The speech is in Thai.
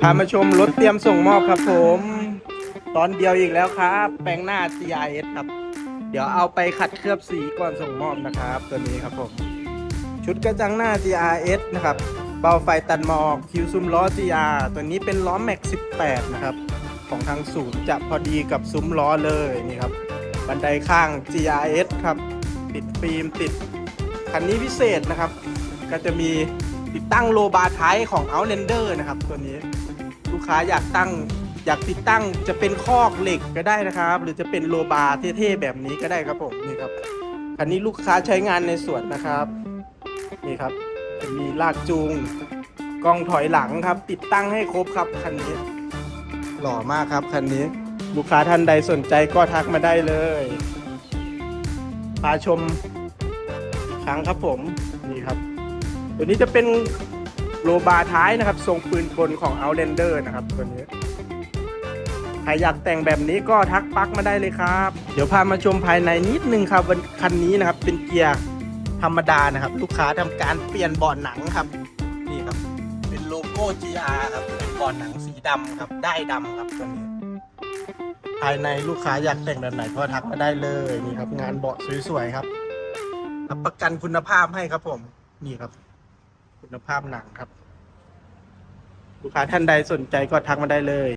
พามาชมรถเตรียมส่งมอบครับผม ตอนเดียวอีกแล้วครับ แปลงหน้า GIS ครับ เดี๋ยวเอาไปขัดเคลือบสีก่อนส่งมอบนะครับ ตัวนี้ครับผม ชุดกระจังหน้า GRS นะครับ เบาไฟตัดหมอกคิวซุ้มล้อ GR ตัวนี้เป็นล้อแม็ก 18 นะครับ ของทางศูนย์จะพอดีกับซุ้มล้อเลยนี่ครับ บันไดข้าง GRS ครับ ติดฟิล์มติดคันนี้พิเศษนะครับ ก็จะมี ติดตั้งโลบาร์ท้ายของ Outlander นะครับ ตัวนี้ลูกค้าอยากตั้งอยากติดตั้งจะเป็นคอกเหล็กก็ได้นะครับ หรือจะเป็นโลบาร์เท่ๆแบบนี้ก็ได้ครับผมนี่ครับคันนี้ลูกค้าใช้งานในสวนนะครับนี่ครับจะมีลากจูงกล้องถอยหลังครับ ติดตั้งให้ครบครับคันนี้ หล่อมากครับคันนี้ ลูกค้าท่านใดสนใจก็ทักมาได้เลยพาชมอีกครั้งครับผมนี่ครับ ตัวนี้จะเป็นโลบาร์ท้ายนะครับ ทรงปืนกลของ Outlander นะครับตัวนี้ใครอยากแต่งแบบนี้ก็ทักปักมาได้เลยครับ เดี๋ยวพามาชมภายในนิดนึงครับวันคันนี้นะครับ เป็นเกียร์ธรรมดานะครับ ลูกค้าทำการเปลี่ยนเบาะหนังครับนี่ครับ เป็นโลโก้ GR ครับเป็นเบาะหนังสีดำครับ ได้ดำครับตัวนี้ ภายในลูกค้าอยากแต่งแบบไหนก็ทักมาได้เลยนี่ครับ งานเบาะสวยๆครับรับประกันคุณภาพให้ครับผมนี่ครับ คุณภาพหนังครับ ลูกค้าท่านใดสนใจก็ทักมาได้เลย